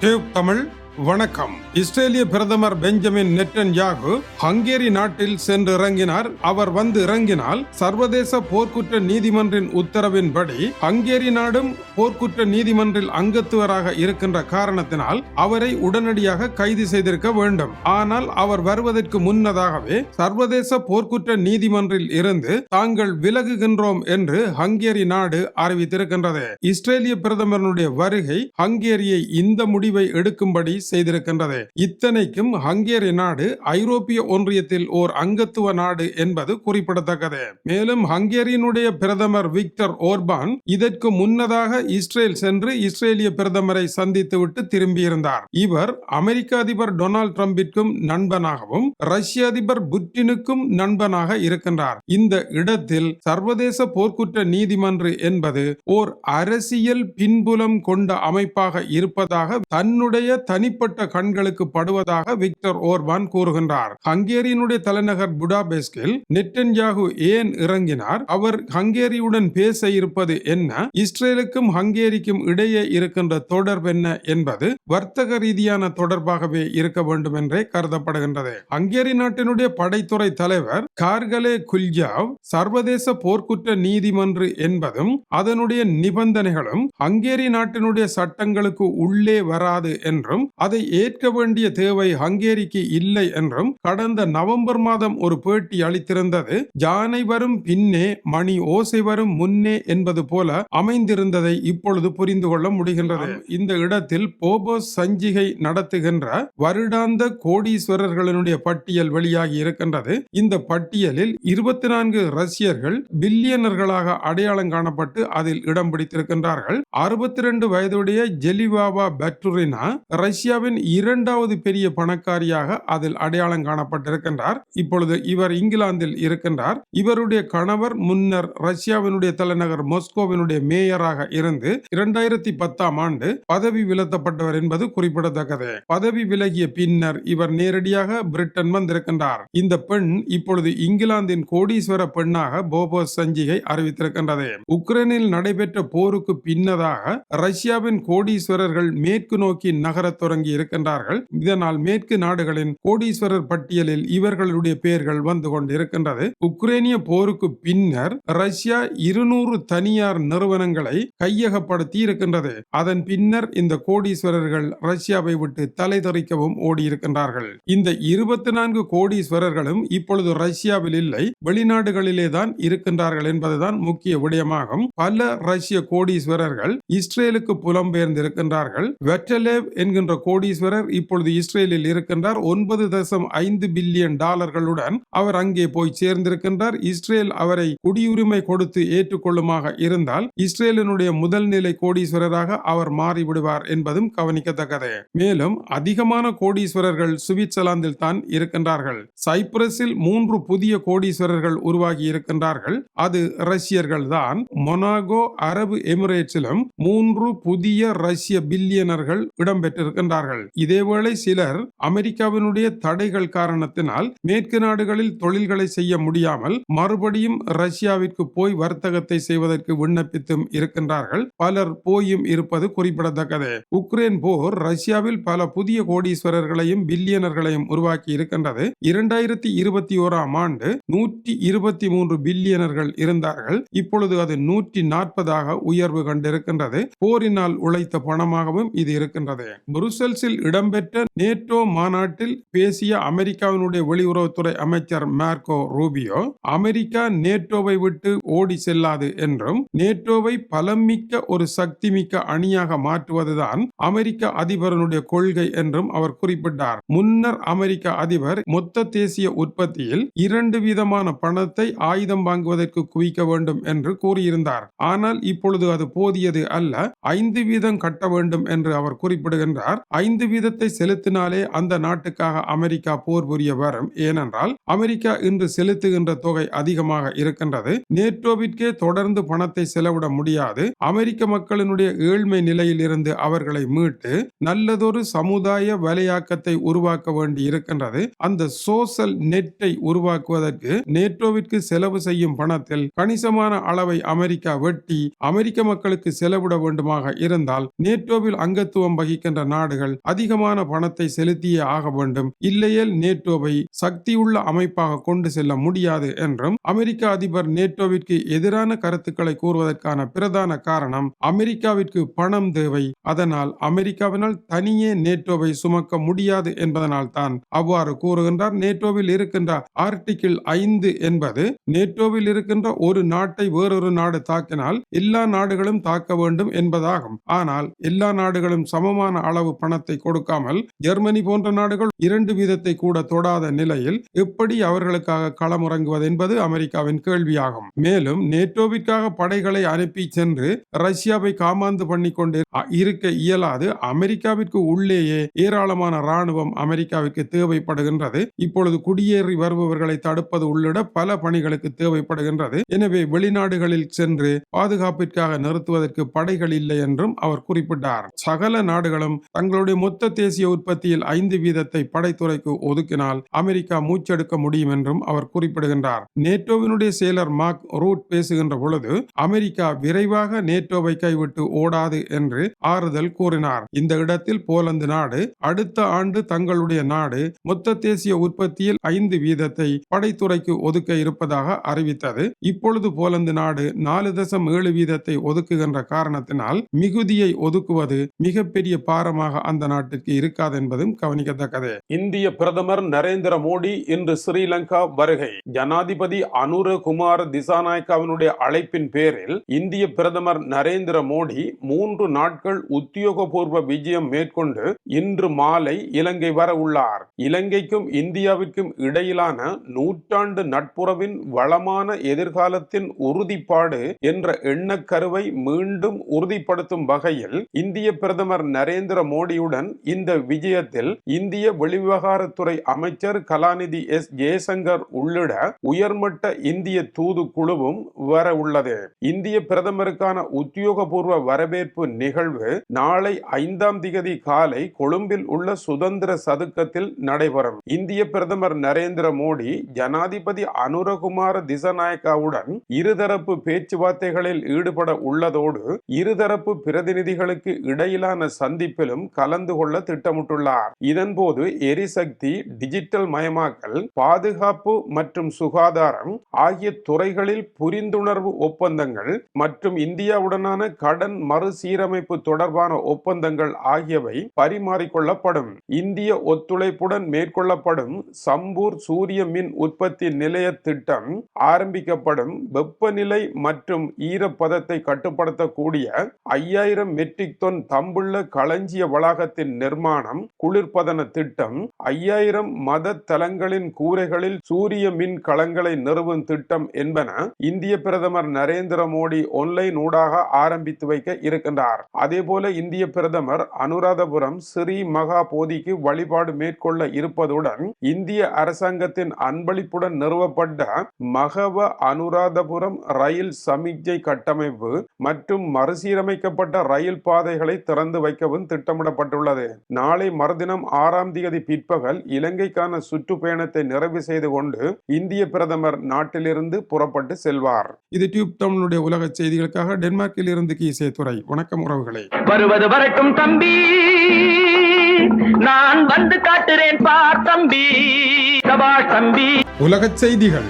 Tube Tamil வணக்கம். இஸ்ரேலிய பிரதமர் பெஞ்சமின் நெட்டன் யாகு ஹங்கேரி நாட்டில் சென்று இறங்கினார் அவர் வந்து இறங்கினால் சர்வதேச போர்க்குற்ற நீதிமன்றின் உத்தரவின்படி ஹங்கேரி நாடும் போர்க்குற்ற நீதிமன்றில் அங்கத்துவராக இருக்கின்ற காரணத்தினால் அவரை உடனடியாக கைது செய்திருக்க வேண்டும். ஆனால் அவர் வருவதற்கு முன்னதாகவே சர்வதேச போர்க்குற்ற நீதிமன்றில் இருந்து தாங்கள் விலகுகின்றோம் என்று ஹங்கேரி நாடு அறிவித்திருக்கின்றது. இஸ்ரேலிய பிரதமருடைய வருகை ஹங்கேரியை இந்த முடிவை எடுக்கும்படி செய்திருக்கின்றது. இத்தனைக்கும் ஹங்கேரி நாடு ஐரோப்பிய ஒன்றியத்தில் ஓர் அங்கத்துவ நாடு என்பது குறிப்பிடத்தக்கது. மேலும் ஹங்கேரியினுடைய பிரதமர் விக்டர் ஓர்பான் இதற்கு முன்னதாக இஸ்ரேல் சென்று இஸ்ரேலிய பிரதமரை சந்தித்துவிட்டு திரும்பியிருந்தார். இவர் அமெரிக்க அதிபர் டொனால்ட் டிரம்பிற்கும் நண்பனாகவும் ரஷ்ய அதிபர் புட்டினுக்கும் நண்பனாக இருக்கின்றார். இந்த இடத்தில் சர்வதேச போர்க்குற்ற நீதிமன்று என்பது ஓர் அரசியல் பின்புலம் கொண்ட அமைப்பாக இருப்பதாக தன்னுடைய தனிப்பட்ட தனிப்பட்ட கண்களுக்கு படுவதாக விக்டர் ஓர்பான் கூறுகின்றார். ஹங்கேரியினுடைய தலைநகர் புடாபெஸ்கில் நெட்டன்யாகு ஏன் இறங்கினார்? அவர் ஹங்கேரியுடன் பேச இருப்பது என்ன? இஸ்ரேலுக்கும் ஹங்கேரிக்கும் இடையே இருக்கின்ற தொடர்பு என்ன என்பது வர்த்தக ரீதியான தொடர்பாகவே இருக்க வேண்டும் என்றே கருதப்படுகின்றது. ஹங்கேரி நாட்டினுடைய படைத்துறை தலைவர் கார்கலே குல்ஜாவ் சர்வதேச போர்க்குற்ற நீதிமன்று என்பதும் அதனுடைய நிபந்தனைகளும் ஹங்கேரி நாட்டினுடைய சட்டங்களுக்கு உள்ளே வராது என்றும் அதை ஏற்க வேண்டிய தேவை ஹங்கேரிக்கு இல்லை என்றும் கடந்த நவம்பர் மாதம் ஒரு பேட்டி அளித்திருந்தது. ஜானை வரும் பின்னே மணி ஓசை வரும் முன்னே என்பது போல அமைந்திருந்ததை இப்பொழுது புரிந்து கொள்ள முடிகின்றது. இந்த இடத்தில் போபோஸ் சஞ்சிகை நடத்துகின்ற வருடாந்த கோடீஸ்வரர்களினுடைய பட்டியல் வெளியாகி இருக்கின்றது. இந்த பட்டியலில் இருபத்தி நான்கு ரஷ்யர்கள் பில்லியனர்களாக அடையாளம் காணப்பட்டு அதில் இடம் பிடித்திருக்கின்றார்கள். அறுபத்தி ரெண்டு வயதுடைய ஜெலிவாவா பெட்ருரினா ரஷ்யாவின் இரண்டாவது பெரிய பணக்காரியாக அதில் அடையாளம் காணப்பட்டிருக்கின்றார். இப்பொழுது இவர் இங்கிலாந்தில் இருக்கின்றார். இவருடைய கணவர் முன்னர் ரஷ்யாவினுடைய தலைநகர் மொஸ்கோவினுடைய மேயராக இருந்து இரண்டாயிரத்தி பத்தாம் ஆண்டு பதவி விலத்தப்பட்டவர் என்பது குறிப்பிடத்தக்கது. பதவி விலகிய பின்னர் இவர் நேரடியாக பிரிட்டன் வந்திருக்கின்றார். இந்த பெண் இப்பொழுது இங்கிலாந்தின் கோடீஸ்வர பெண்ணாக போபோஸ் சஞ்சிகை அறிவித்திருக்கின்றது. உக்ரைனில் நடைபெற்ற போருக்கு பின்னதாக ரஷ்யாவின் கோடீஸ்வரர்கள் மேற்கு நோக்கி நகரத் தொடங்கி இருக்கின்றார்கள். இதனால் மேற்கு நாடுகளின் கோடீஸ்வரர் பட்டியலில் இவர்களுடைய பெயர்கள் வந்து கொண்டிருக்கின்றது. உக்ரைனிய போருக்கு பின்னர் ரஷ்யா இருநூறு தனியார் நிறுவனங்களை கையகப்படுத்தி இருக்கின்றது. அதன் பின்னர் இந்த கோடீஸ்வரர்கள் ரஷ்யாவை விட்டு தலைதறிக்கவும் ஓடி இருக்கின்றார்கள் இந்த இருபத்தி நான்கு கோடீஸ்வரர்களும் இப்பொழுது ரஷ்யாவில் இல்லை வெளிநாடுகளிலே தான் இருக்கின்றார்கள் என்பதுதான் முக்கிய விடயமாகும். பல ரஷ்ய கோடீஸ்வரர்கள் இஸ்ரேலுக்கு புலம்பெயர்ந்திருக்கின்றார்கள். வெட்டலேவ் என்கின்ற கோடீஸ்வரர் இப்பொழுது இஸ்ரேலில் இருக்கின்றார். ஒன்பது தசம் ஐந்து பில்லியன் டாலர்களுடன் அவர் அங்கே போய் சேர்ந்திருக்கின்றார். இஸ்ரேல் அவரை குடியுரிமை கொடுத்து ஏற்றுக்கொள்ளுமாக இருந்தால் இஸ்ரேலினுடைய முதல் நிலை கோடீஸ்வரராக அவர் மாறிவிடுவார் என்பதும் கவனிக்கத்தக்கது. மேலும் அதிகமான கோடீஸ்வரர்கள் சுவிட்சர்லாந்தில் தான் இருக்கின்றார்கள். சைப்ரஸில் மூன்று புதிய கோடீஸ்வரர்கள் உருவாகி இருக்கின்றார்கள். அது ரஷ்யர்கள் தான். மொனாகோ அரபு எமிரேட்ஸிலும் மூன்று புதிய ரஷ்ய பில்லியனர்கள் இடம்பெற்றிருக்கின்றார்கள். இதேவேளை சிலர் அமெரிக்காவினுடைய தடைகள் காரணத்தினால் மேற்கு நாடுகளில் தொழில்களை செய்ய முடியாமல் மறுபடியும் ரஷ்யாவிற்கு போய் வர்த்தகத்தை செய்வதற்கு விண்ணப்பித்தும் இருக்கின்றார்கள். பலர் போயும் இருப்பது குறிப்பிடத்தக்கது. உக்ரைன் போர் ரஷ்யாவில் பல புதிய கோடீஸ்வரர்களையும் பில்லியனர்களையும் உருவாக்கி இருக்கின்றது. இரண்டாயிரத்தி இருபத்தி ஓராம் ஆண்டு நூற்றி இருபத்தி மூன்று பில்லியனர்கள் இருந்தார்கள். இப்பொழுது அது நூற்றி நாற்பதாக உயர்வு கண்டிருக்கின்றது. போரினால் உழைத்த பணமாகவும் இது இருக்கின்றது. புருசல் புருசெல்ஸில் இடம்பெற்ற நேட்டோ மாநாட்டில் பேசிய அமெரிக்காவினுடைய வெளியுறவுத்துறை அமைச்சர் மார்க்கோ ரூபியோ அமெரிக்கா நேட்டோவை விட்டு ஓடி செல்லாது என்றும் நேட்டோவை பலமிக்க ஒரு சக்தி மிக்க அணியாக மாற்றுவதுதான் அமெரிக்க அதிபரனுடைய கொள்கை என்றும் அவர் குறிப்பிட்டார். முன்னர் அமெரிக்க அதிபர் மொத்த தேசிய உற்பத்தியில் இரண்டு விதமான பணத்தை ஆயுதம் வாங்குவதற்கு குவிக்க வேண்டும் என்று கூறியிருந்தார். ஆனால் இப்பொழுது அது போதியது அல்ல ஐந்து வீதம் கட்ட வேண்டும் என்று அவர் குறிப்பிடுகின்றார். ஐந்து வீதத்தை செலுத்தினாலே அந்த நாட்டுக்காக அமெரிக்கா போர் புரிய வரும். ஏனென்றால் அமெரிக்கா இன்று செலுத்துகின்ற தொகை அதிகமாக இருக்கின்றது. நேட்டோவிற்கே தொடர்ந்து பணத்தை செலவிட முடியாது. அமெரிக்க மக்களினுடைய ஏழ்மை நிலையில் இருந்து அவர்களை மீட்டு நல்லதொரு சமுதாய வலையாக்கத்தை உருவாக்க வேண்டி இருக்கின்றது. அந்த சோசல் நெட்டை உருவாக்குவதற்கு நேட்டோவிற்கு செலவு செய்யும் பணத்தில் கணிசமான அளவை அமெரிக்கா வெட்டி அமெரிக்க மக்களுக்கு செலவிட வேண்டுமாக இருந்தால் நேட்டோவில் அங்கத்துவம் வகிக்கின்ற நாடுகள் நாடுகள் அதிகமான பணத்தை செலுத்தியே ஆக வேண்டும். இல்லையேல் நேட்டோவை சக்தியுள்ள அமைப்பாக கொண்டு செல்ல முடியாது என்றும் அமெரிக்க அதிபர் நேட்டோவிற்கு எதிரான கருத்துக்களை கூறுவதற்கான பிரதான காரணம் அமெரிக்காவிற்கு பணம் தேவை. அதனால் அமெரிக்காவினால் தனியே நேட்டோவை சுமக்க முடியாது என்பதனால் தான் அவ்வாறு கூறுகின்றார். நேட்டோவில் இருக்கின்ற ஆர்டிகிள் ஐந்து என்பது நேட்டோவில் இருக்கின்ற ஒரு நாட்டை வேறொரு நாடு தாக்கினால் எல்லா நாடுகளும் தாக்க வேண்டும் என்பதாகும். ஆனால் எல்லா நாடுகளும் சமமான அளவு பணத்தை கொடுக்காமல் ஜெர்மனி போன்ற நாடுகள் இரண்டு வீதத்தை கூட தொடாத நிலையில் எப்படி அவர்களுக்காக களமிறங்குவது என்பது அமெரிக்காவின் கேள்வியாகும். மேலும் நேட்டோவிற்காக படைகளை அனுப்பி சென்று ரஷ்யாவை காமாந்து பண்ணி கொண்டு இருக்க இயலாது அமெரிக்காவிற்கு உள்ளேயே ஏராளமான ராணுவம் அமெரிக்காவிற்கு தேவைப்படுகின்றது. இப்பொழுது குடியேறி வருபவர்களை தடுப்பது உள்ளிட பல பணிகளுக்கு தேவைப்படுகின்றது. எனவே வெளிநாடுகளில் சென்று பாதுகாப்பிற்காக நிறுத்துவதற்கு படைகள் இல்லை என்றும் அவர் குறிப்பிட்டார். சகல நாடுகளும் தங்கள் அவர்களுடைய மொத்த தேசிய உற்பத்தியில் ஐந்து வீதத்தை படைத்துறைக்கு ஒதுக்கினால் அமெரிக்கா மூச்செடுக்க முடியும் என்றும் அவர் குறிப்பிடுகின்றார். நேட்டோவினுடைய செயலர் மார்க் ரூட் பேசுகின்ற பொழுது அமெரிக்கா விரைவாக நேட்டோவை கைவிட்டு ஓடாது என்று ஆறுதல் கூறினார். இந்த இடத்தில் போலந்து நாடு அடுத்த ஆண்டு தங்களுடைய நாடு மொத்த தேசிய உற்பத்தியில் ஐந்து வீதத்தை படைத்துறைக்கு ஒதுக்க இருப்பதாக அறிவித்தது. இப்பொழுது போலந்து நாடு நாலு தசம் ஏழு வீதத்தை ஒதுக்குகின்ற காரணத்தினால் மிகுதியை ஒதுக்குவது மிகப்பெரிய பாரமாக அந்த நாட்டிற்கு இருக்காது என்பதும் கவனிக்கத்தக்கது. இந்திய பிரதமர் நரேந்திர மோடி இன்று ஸ்ரீலங்கா வருகை. ஜனாதிபதி அனுர குமார் திசாநாயக்காவினுடைய அழைப்பின் பேரில் இந்திய பிரதமர் நரேந்திர மோடி மூன்று நாட்கள் உத்தியோகபூர்வ விஜயம் மேற்கொண்டு இன்று மாலை இலங்கை வர உள்ளார். இலங்கைக்கும் இந்தியாவிற்கும் இடையிலான நூற்றாண்டு நட்புறவின் வளமான எதிர்காலத்தின் உறுதிப்பாடு என்ற எண்ணக்கருவை மீண்டும் உறுதிப்படுத்தும் வகையில் இந்திய பிரதமர் நரேந்திர மோடி உறுதியுடன் இந்த விஜயத்தில் இந்திய வெளிவிவகாரத்துறை அமைச்சர் கலாநிதி எஸ் ஜெயசங்கர் உள்ளிட உயர்மட்ட இந்திய தூது குழுவும் வர உள்ளது. இந்திய பிரதமருக்கான உத்தியோகபூர்வ வரவேற்பு நிகழ்வு நாளை ஐந்தாம் திகதி காலை கொழும்பில் உள்ள சுதந்திர சதுக்கத்தில் நடைபெறும். இந்திய பிரதமர் நரேந்திர மோடி ஜனாதிபதி அனுரகுமார திசநாயக்காவுடன் இருதரப்பு பேச்சுவார்த்தைகளில் ஈடுபட உள்ளதோடு இருதரப்பு பிரதிநிதிகளுக்கு இடையிலான சந்திப்பிலும் கலந்து கொள்ள திட்டமிட்டுள்ளார். இதன்போது எரிசக்தி டிஜிட்டல் மயமாக்கல் பாதுகாப்பு மற்றும் சுகாதாரம் ஆகிய துறைகளில் புரிந்துணர்வு ஒப்பந்தங்கள் மற்றும் இந்தியாவுடனான கடன் மறுசீரமைப்பு தொடர்பான ஒப்பந்தங்கள் ஆகியவை பரிமாறிக்கொள்ளப்படும். இந்திய ஒத்துழைப்புடன் மேற்கொள்ளப்படும் சம்பூர் சூரிய மின் உற்பத்தி நிலைய திட்டம் ஆரம்பிக்கப்படும். வெப்பநிலை மற்றும் ஈரப்பதத்தை கட்டுப்படுத்தக்கூடிய ஐயாயிரம் மெட்ரிக் தொன் தம்புள்ள களஞ்சிய வளாகத்தின் நிர்மாணம் குளிர்பதன திட்டம் ஐயாயிரம் மத தலங்களின் கூரைகளில் சூரிய மின் களங்களை நிறுவும் திட்டம் என்பன இந்திய பிரதமர் நரேந்திர மோடி ஒன்லைன் ஊடாக ஆரம்பித்து வைக்க இருக்கின்றார். அதேபோல இந்திய பிரதமர் அனுராதபுரம் ஸ்ரீ மகா போதிக்கு வழிபாடு மேற்கொள்ள இருப்பதுடன் இந்திய அரசாங்கத்தின் அன்பளிப்புடன் நிறுவப்பட்ட மகவ அனுராதபுரம் ரயில் சமிக்ஞை கட்டமைப்பு மற்றும் மறுசீரமைக்கப்பட்ட ரயில் பாதைகளை திறந்து வைக்கவும் திட்டமிடப்பட்டுள்ளது நாளை மறுதினம் ஆறாம் தேதி பிற்பகல் இலங்கைக்கான சுற்றுப்பயணத்தை நிறைவு செய்து கொண்டு இந்திய பிரதமர் நாட்டிலிருந்து புறப்பட்டு செல்வார். இது டியூப் தமிழுடைய உலக செய்திகளுக்காக டென்மார்க்கில் இருந்து கீசே துறை வணக்கம் உறவுகளே. வருவது வரட்டும் தம்பி. நான் வந்து காட்டுறேன் பார் தம்பி. சபாஷ் தம்பி. உலகச் செய்திகள்.